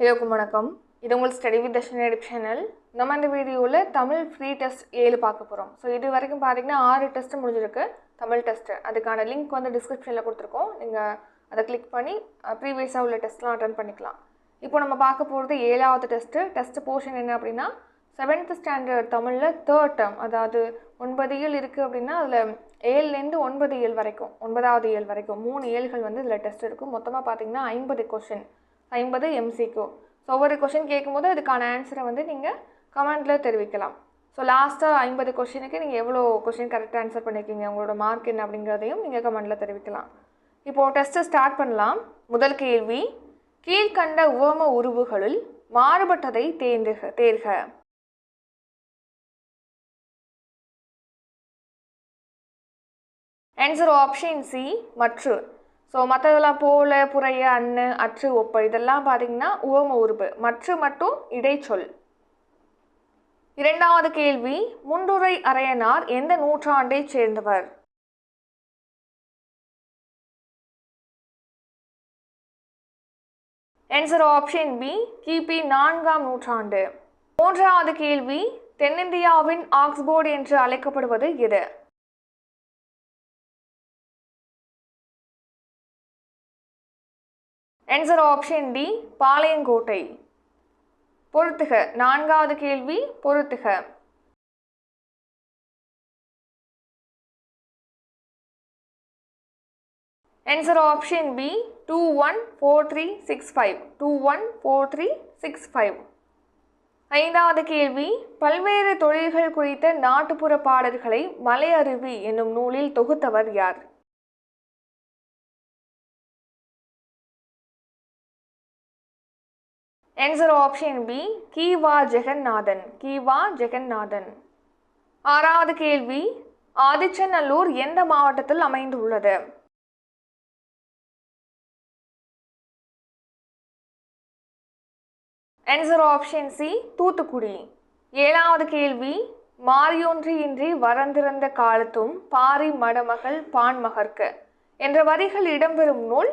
எல்லோருக்கும் வணக்கம். இது உங்கள் ஸ்டடி வித் தர்ஷன் சேனல் நம்ம இந்த வீடியோவில் தமிழ் ஃப்ரீ டெஸ்ட் ஏழு பார்க்க போகிறோம் ஸோ இது வரைக்கும் பார்த்தீங்கன்னா ஆறு டெஸ்ட் முடிஞ்சிருக்கு. தமிழ் டெஸ்ட்டு அதுக்கான லிங்க் வந்து டிஸ்கிரிப்ஷனில் கொடுத்துருக்கோம். நீங்கள் அதை கிளிக் பண்ணி ப்ரீவியஸாக உள்ள டெஸ்ட்லாம் அட்டன் பண்ணிக்கலாம். இப்போ நம்ம பார்க்க போகிறது ஏழாவது டெஸ்ட்டு டெஸ்ட் போர்ஷன் என்ன அப்படின்னா செவன்த் ஸ்டாண்டர்ட் தமிழில் தேர்ட் டேர்ம் அதாவது ஒன்பது இயல் இருக்குது அப்படின்னா அதில் ஏழுலேருந்து ஒன்பது இயல் வரைக்கும் ஒன்பதாவது இயல் வரைக்கும் மூணு இயல்கள் வந்து இதில் டெஸ்ட் இருக்கும் மொத்தமாக பார்த்தீங்கன்னா ஐம்பது கொஷின் ஐம்பது எம்சிக்யூ ஸோ ஒவ்வொரு கொஷின் கேட்கும்போது அதுக்கான ஆன்சரை வந்து நீங்கள் கமெண்ட்டில் தெரிவிக்கலாம். ஸோ லாஸ்ட்டாக ஐம்பது கொஷினுக்கு நீங்கள் எவ்வளோ கொஷின் கரெக்டாக ஆன்சர் பண்ணியிருக்கீங்க உங்களோட மார்க் என்ன அப்படிங்கிறதையும் நீங்கள் கமெண்ட்டில் தெரிவிக்கலாம். இப்போது டெஸ்ட்டை ஸ்டார்ட் பண்ணலாம். முதல் கேள்வி கீழ்கண்ட உவம உருவுகளில் மாறுபட்டதை தேர்ந்துக தேர்க. ஆன்சர் ஆப்ஷன் சி மற்று. ஸோ மற்றதெல்லாம் போல புறைய அண்ணு அற்று ஒப்ப இதெல்லாம் பார்த்தீங்கன்னா உவம உருபு மற்று மட்டும் இடைச்சொல். இரண்டாவது கேள்வி முண்டுரை அரையனார் எந்த நூற்றாண்டைச் சேர்ந்தவர்? ஆன்சர் ஆப்ஷன் பி கிபி நான்காம் நூற்றாண்டு. மூன்றாவது கேள்வி தென்னிந்தியாவின் ஆக்ஸ்போர்டு என்று அழைக்கப்படுவது எது? ஆன்சர் ஆப்ஷன் டி பாளையங்கோட்டை பொருத்துக நான்காவது கேள்வி பொருத்துக answer option B two one four three six five two one four three six five ஐந்தாவது கேள்வி பல்வேறு தொழில்கள் குறித்த நாட்டுப்புற பாடல்களை மலையருவி என்னும் நூலில் தொகுத்தவர் யார்? Answer option B Kiva Jagannathan Kiva Jagannathan ஆறாவது கேள்வி ஆதிச்சநல்லூர் எந்த மாவட்டத்தில் அமைந்துள்ளது? Answer option C Thoothukudi. ஏழாவது கேள்வி மாறியொன்றியின்றி வரந்திருந்த காலத்தும் பாரி மடமகள் பான்மகர்க்கு என்ற வரிகள் இடம்பெறும் நூல்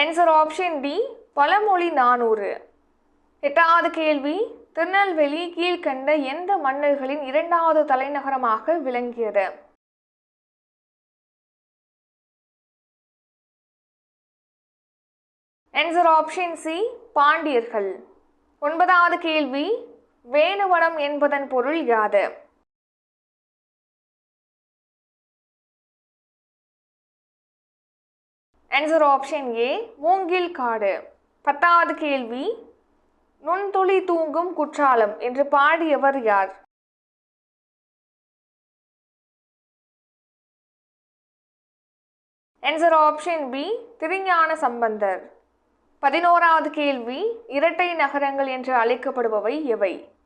ஆன்சர் ஆப்ஷன் டி பழமொழி நானூறு. எட்டாவது கேள்வி திருநெல்வேலி கீழ்கண்ட எந்த மன்னர்களின் இரண்டாவது தலைநகரமாக விளங்கியது? ஆன்சர் ஆப்ஷன் சி பாண்டியர்கள். ஒன்பதாவது கேள்வி வேணுவனம் என்பதன் பொருள் யாது? ஆன்சர் ஆப்ஷன் ஏ மூங்கில் காடு. பத்தாவது கேள்வி. நுண்துளி தூங்கும் குற்றாலம் என்று பாடியவர் யார்? Answer option B Thirugnana Sambandar. பதினோராவது கேள்வி. இரட்டை நகரங்கள் என்று அழைக்கப்படுபவை எவை?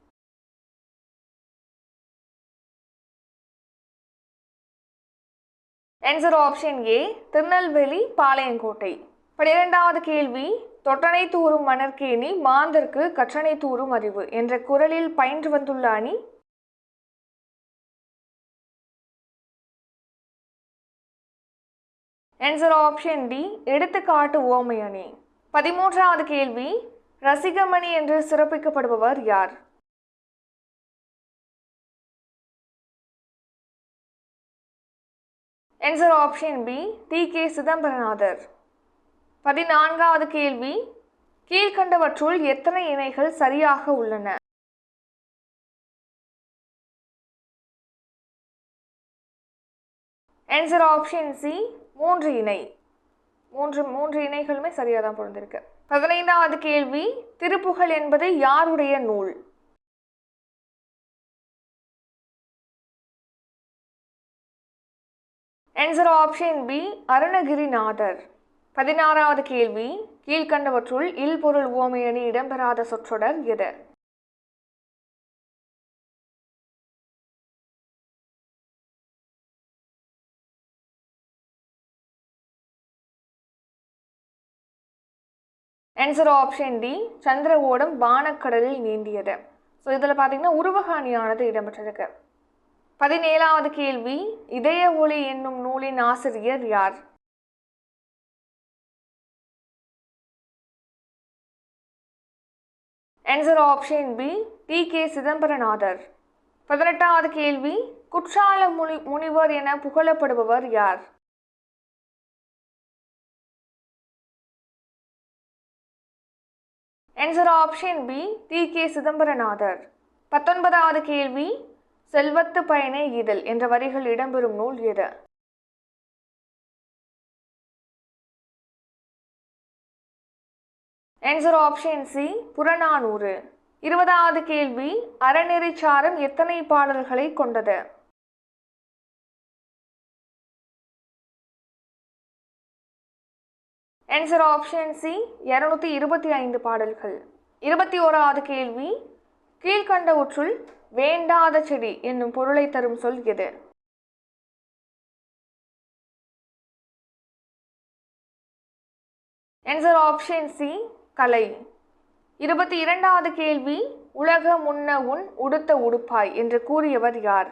Answer option A Tirunelveli Palayamkottai. பனிரெண்டாவது கேள்வி தொட்டனை தூறும் மணற்கேணி மாந்தர்க்கு கற்றனை தூறும் அறிவு என்ற குரலில் பயின்று வந்துள்ள அணி? ஆன்சர் ஆப்ஷன் டி எடுத்துக்காட்டு ஓமை அணி. பதிமூன்றாவது கேள்வி ரசிகமணி என்று சிறப்பிக்கப்படுபவர் யார்? Answer option B T K Chidambaranathar பதினான்காவது கேள்வி கீழ்கண்டவற்றுள் எத்தனை இணைகள் சரியாக உள்ளன? ஆன்சர் ஆப்ஷன் சி மூன்று இணை. மூன்று மூன்று இணைகளுமே சரியாக தான் பொருந்திருக்கு. பதினைந்தாவது கேள்வி திருப்புகழ் என்பது யாருடைய நூல்? Answer option B Arunagirinathar. பதினாறாவது கேள்வி கீழ்கண்டவற்றுள் இல்பொருள் உவமையணி இடம்பெறாத சொற்றொடர் எது? ஆன்சர் ஆப்ஷன் டி சந்திர ஓடம் வானக்கடலில் நீந்தியது. ஸோ இதில் பார்த்தீங்கன்னா உருவகாணியானது இடம்பெற்றிருக்கு. பதினேழாவது கேள்வி இதய ஒளி என்னும் நூலின் ஆசிரியர் யார்? Answer option B T K Chidambaranathar. பதினெட்டாவது கேள்வி குற்றால முனி முனிவர் என புகழப்படுபவர் யார்? Answer option B T K Chidambaranathar. பத்தொன்பதாவது கேள்வி செல்வத்து பயனே இதழ் என்ற வரிகள் இடம்பெறும் நூல் எது? Answer option C Purananuru. இருபதாவது கேள்வி அறநெறிச்சாரம் எத்தனை பாடல்களை கொண்டது? ஆன்சர் ஆப்ஷன் சி இருநூத்தி இருபத்தி ஐந்து பாடல்கள். இருபத்தி ஓராவது கேள்வி கீழ்கண்டவற்றுள் வேண்டாத செடி என்னும் பொருளை தரும் சொல் எது? ஆன்சர் ஆப்ஷன் சி கலை. இருபத்தி இரண்டாவது கேள்வி உலக முன்ன உன் உடுத்த உடுப்பாய் என்று கூறியவர் யார்?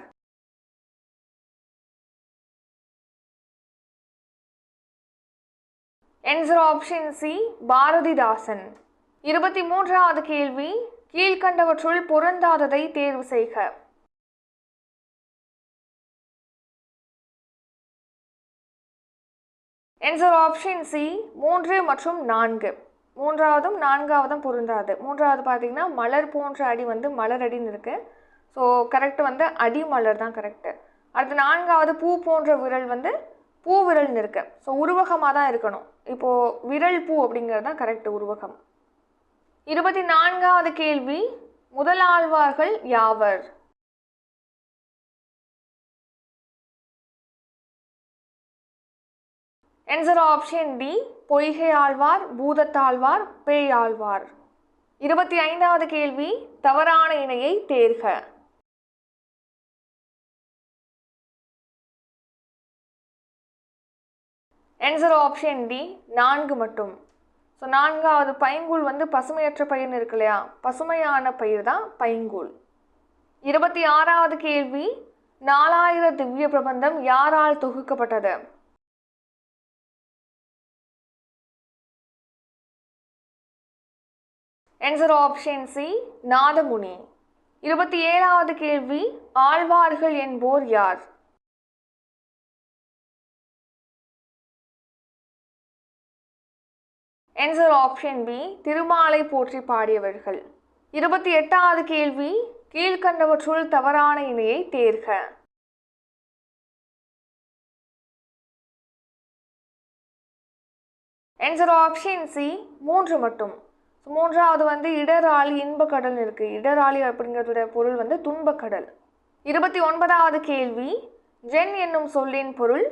Answer option C Bharathidasan. இருபத்தி மூன்றாவது கேள்வி கீழ்கண்டவற்றுள் பொருந்தாததை தேர்வு செய்க. என்சர் ஆப்ஷன் சி மூன்று மற்றும் நான்கு. மூன்றாவதும் நான்காவதும் பொருந்தாது. மூன்றாவது பார்த்தீங்கன்னா மலர் போன்ற அடி வந்து மலர் அடின்னு இருக்கு. ஸோ கரெக்ட் வந்து அடி மலர் தான் கரெக்டு அடுத்து நான்காவது பூ போன்ற விரல் வந்து பூ விரல்னு இருக்கு. ஸோ உருவகமாக தான் இருக்கணும். இப்போது விரல் பூ அப்படிங்கிறது தான் கரெக்ட் உருவகம். இருபத்தி நான்காவது கேள்வி முதலாழ்வார்கள் யாவர்? Answer option D Poigai Azhwar Boothathazhwar Pey Azhwar இருபத்தி ஐந்தாவது கேள்வி தவறான இணையை தேர்க. ஆன்சர் ஆப்ஷன் டி நான்கு மட்டும். ஸோ நான்காவது பைங்கூழ் வந்து பசுமையற்ற பயிர்னு இருக்கு இல்லையா? பசுமையான பயிர் தான் பைங்கூழ். இருபத்தி ஆறாவது கேள்வி நாலாயிர திவ்ய பிரபந்தம் யாரால் தொகுக்கப்பட்டது? Answer option C Nathamuni. இருபத்தி ஏழாவது கேள்வி ஆழ்வார்கள் என்போர் யார்? ஆன்சர் ஆப்ஷன் பி திருமாலை போற்றி பாடியவர்கள். இருபத்தி எட்டாவது கேள்வி கீழ்கண்டவற்றுள் தவறான இணையை தேர்க. ஆன்சர் ஆப்ஷன் சி மூன்று மட்டும். மூன்றாவது வந்து இடராளி இன்பக்கடல் இருக்கு. இடராளி அப்படிங்கிறதோட பொருள் வந்து துன்பக்கடல். இருபத்தி ஒன்பதாவது கேள்வி ஜென் என்னும் சொல்லின் பொருள்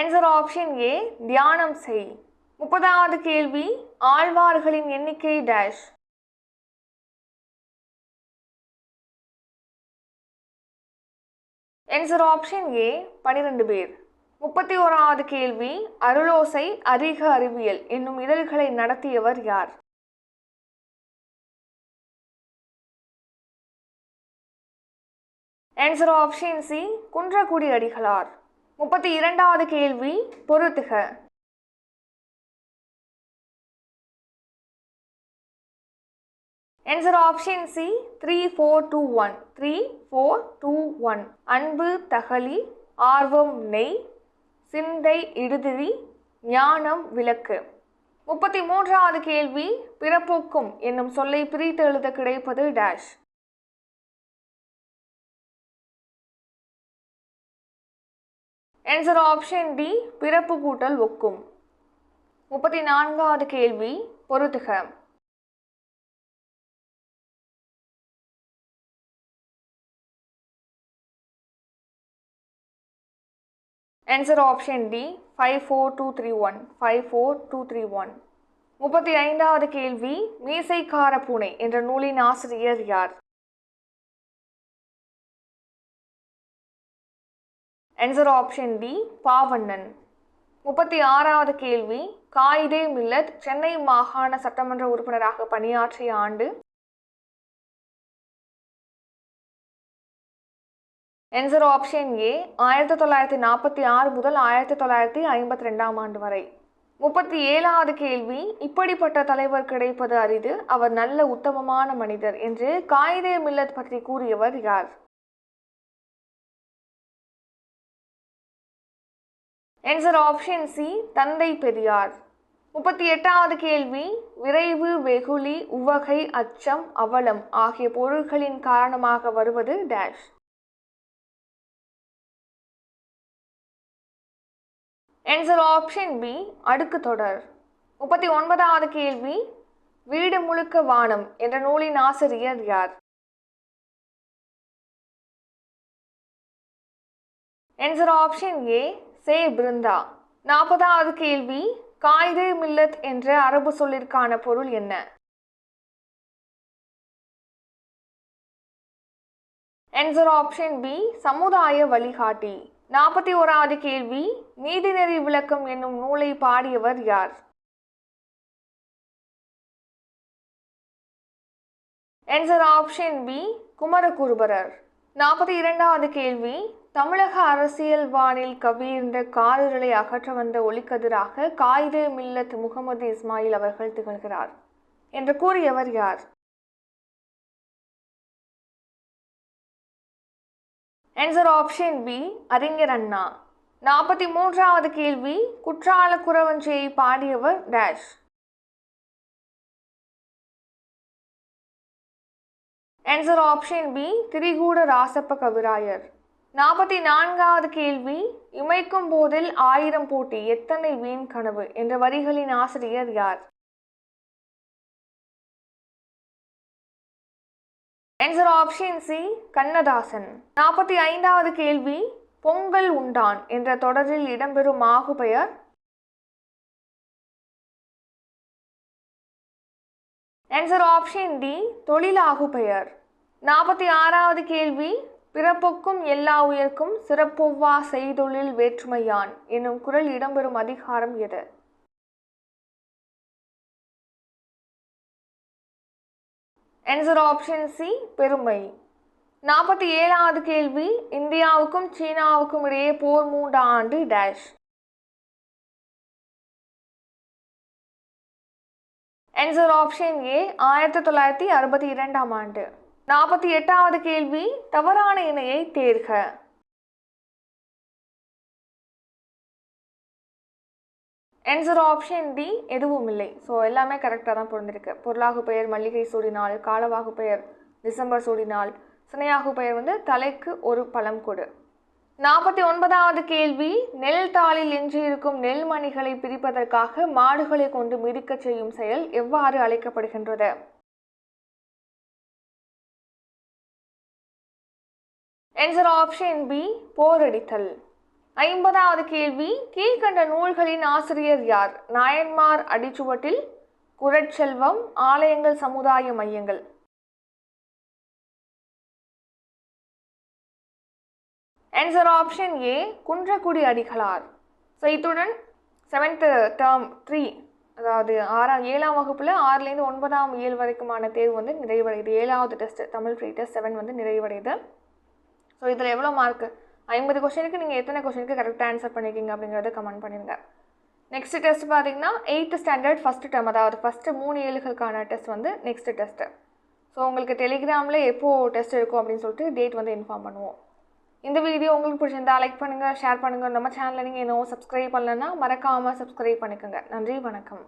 ஆன்சர் ஆப்ஷன் ஏ தியானம் செய். முப்பதாவது கேள்வி ஆழ்வார்களின் எண்ணிக்கை டேஷ் ஆன்சர் ஆப்ஷன் ஏ பனிரெண்டு பேர். முப்பத்தி ஓராவது கேள்வி அருளோசை அறிக அறிவியல் என்னும் இதழ்களை நடத்தியவர் யார்? Answer option C Kundrakudi Adigalar. முப்பத்தி இரண்டாவது கேள்வி பொருத்துக answer option C three four two one three four two one அன்பு தகலி ஆர்வம் நெய் சிந்தை இடுதிரி ஞானம் விளக்கு. முப்பத்தி மூன்றாவது கேள்வி பிறப்போக்கும் என்னும் சொல்லை பிரித்து எழுத கிடைப்பது டேஷ் ஆன்சர் ஆப்ஷன் டி பிறப்பு கூட்டல் ஒக்கும். முப்பத்தி நான்காவது கேள்வி பொருத்துக answer option D five four two three one five four two three one முப்பத்தி ஐந்தாவது கேள்வி மீசைக்கார பூனை என்ற நூலின் ஆசிரியர் யார்? ஆன்சர் ஆப்ஷன் டி பாவண்ணன் முப்பத்தி ஆறாவது கேள்வி காயிதே மில்லத் சென்னை மாகாண சட்டமன்ற உறுப்பினராக பணியாற்றிய ஆண்டு? என்சர் ஆப்ஷன் ஏ ஆயிரத்தி தொள்ளாயிரத்தி நாற்பத்தி ஆறு முதல் ஆயிரத்தி தொள்ளாயிரத்தி ஐம்பத்தி ரெண்டாம் ஆண்டு வரை. முப்பத்தி ஏழாவது கேள்வி இப்படிப்பட்ட தலைவர் கிடைப்பது அரிது அவர் நல்ல உத்தமமான மனிதர் என்று காயிதே மில்லத் பற்றி கூறியவர் யார்? என்சர் ஆப்ஷன் சி தந்தை பெரியார். முப்பத்தி எட்டாவது கேள்வி விரைவு வெகுளி உவகை அச்சம் அவலம் ஆகிய பொருள்களின் காரணமாக வருவது டேஷ் என்சர் ஆப்ஷன் பி அடுக்கு தொடர். முப்பத்தி ஒன்பதாவது கேள்வி வீடு முழுக்க வானம் என்ற நூலின் ஆசிரியர் யார்? என்சர் ஆப்ஷன் ஏ சே பிருந்தா நாற்பதாவது கேள்வி காயிதே மில்லத் என்ற அரபு சொல்லிற்கான பொருள் என்ன? என்சர் ஆப்ஷன் பி சமுதாய வழிகாட்டி. நாற்பத்தி ஓராவது கேள்வி நீதிநெறி விளக்கம் என்னும் நூலை பாடியவர் யார்? Answer option B Kumaraguruparar. நாற்பத்தி இரண்டாவது கேள்வி தமிழக அரசியல் வானில் கவிழ்ந்த காரிருளை அகற்ற வந்த ஒளிக்கதிராக காயிதே மில்லத் முகமது இஸ்மாயில் அவர்கள் திகழ்கிறார் என்று கூறியவர் யார்? ஆன்சர் ஆப்ஷன் பி அறிஞர் அண்ணா. நாற்பத்தி மூன்றாவது கேள்வி குற்றால குறவஞ்சியை பாடியவர் dash answer option B Thirikooda Rasappa Kavirayar. நாற்பத்தி நான்காவது கேள்வி இமைக்கும் போதில் ஆயிரம் போட்டி எத்தனை வீண் கனவு என்ற வரிகளின் ஆசிரியர் யார்? Answer option C Kannadasan. நாற்பத்தி ஐந்தாவது கேள்வி பொங்கல் உண்டான் என்ற தொடரில் இடம்பெறும் ஆகு பெயர் ஆன்சர் ஆப்ஷன் டி தொழிலாகு பெயர் நாற்பத்தி ஆறாவது கேள்வி பிறப்புக்கும் எல்லா உயர்க்கும் சிறப்பொவ்வா செய்தொழில் வேற்றுமையான் என்னும் குரல் இடம்பெறும் அதிகாரம் எது? ஆன்சர் ஆப்ஷன் சி பெருமை. நாற்பத்தி ஏழாவது கேள்வி இந்தியாவுக்கும் சீனாவுக்கும் இடையே போர் மூன்று ஆண்டு டேஷ் ஆன்சர் ஆப்ஷன் ஏ ஆயிரத்தி தொள்ளாயிரத்தி அறுபத்தி இரண்டாம் ஆண்டு. நாற்பத்தி எட்டாவது கேள்வி தவறான இணையை தேர்க. ஆன்சர் ஆப்ஷன் டி எதுவும் இல்லை. ஸோ எல்லாமே கரெக்டாக தான் பொருந்திருக்கு பொருளாகு பெயர் மல்லிகை சூடினால் காலவாகு பெயர் டிசம்பர் சூடினால் சினையாகு பெயர் வந்து தலைக்கு ஒரு பழம் கொடு. நாற்பத்தி ஒன்பதாவது கேள்வி நெல் தாளில் எஞ்சியிருக்கும் நெல் மணிகளை பிரிப்பதற்காக மாடுகளை கொண்டு மிதிக்கச் செய்யும் செயல் எவ்வாறு அழைக்கப்படுகின்றது? ஆன்சர் ஆப்ஷன் பி போரடித்தல். ஐம்பதாவது கேள்வி கீழ்கண்ட நூல்களின் ஆசிரியர் யார்? நாயன்மார் அடிச்சுவட்டில் குரட்செல்வம் ஆலயங்கள் சமுதாய மையங்கள். Answer option A Kundrakudi Adigalar. So இத்துடன் செவன்த்து டேர்ம் த்ரீ அதாவது ஆறாம் ஏழாம் வகுப்பில் ஆறுலேருந்து ஒன்பதாம் ஏழு வரைக்குமான தேர்வு வந்து நிறைவடையுது. ஏழாவது test Tamil free test seven வந்து நிறைவடையுது. ஸோ இதில் எவ்வளோ மார்க்கு ஐம்பது கொஷனுக்கு நீங்கள் எத்தனை கொஷனுக்கு கரெக்டாக ஆன்சர் பண்ணியிருக்கீங்க அப்படிங்கிறத கமெண்ட் பண்ணிடுங்க நெக்ஸ்ட் டெஸ்ட் பார்த்தீங்கன்னா எயித்து ஸ்டாண்டர்ட் ஃபஸ்ட்டு டேர்ம் அதாவது ஃபஸ்ட்டு மூணு ஏழுகளுக்கான டெஸ்ட் வந்து நெக்ஸ்ட் டெஸ்ட்டு ஸோ உங்களுக்கு டெலிகிராமில் எப்போது டெஸ்ட் இருக்கும் அப்படின்னு சொல்லிட்டு டேட் வந்து இன்ஃபார்ம் பண்ணுவோம். இந்த வீடியோ உங்களுக்கு பிடிச்சிருந்தா லைக் பண்ணுங்கள் ஷேர் பண்ணுங்கள் நம்ம சேனலில் நீங்கள் இன்னும் சப்ஸ்கிரைப் பண்ணலன்னா மறக்காமல் சப்ஸ்கிரைப் பண்ணிக்கோங்க. நன்றி வணக்கம்.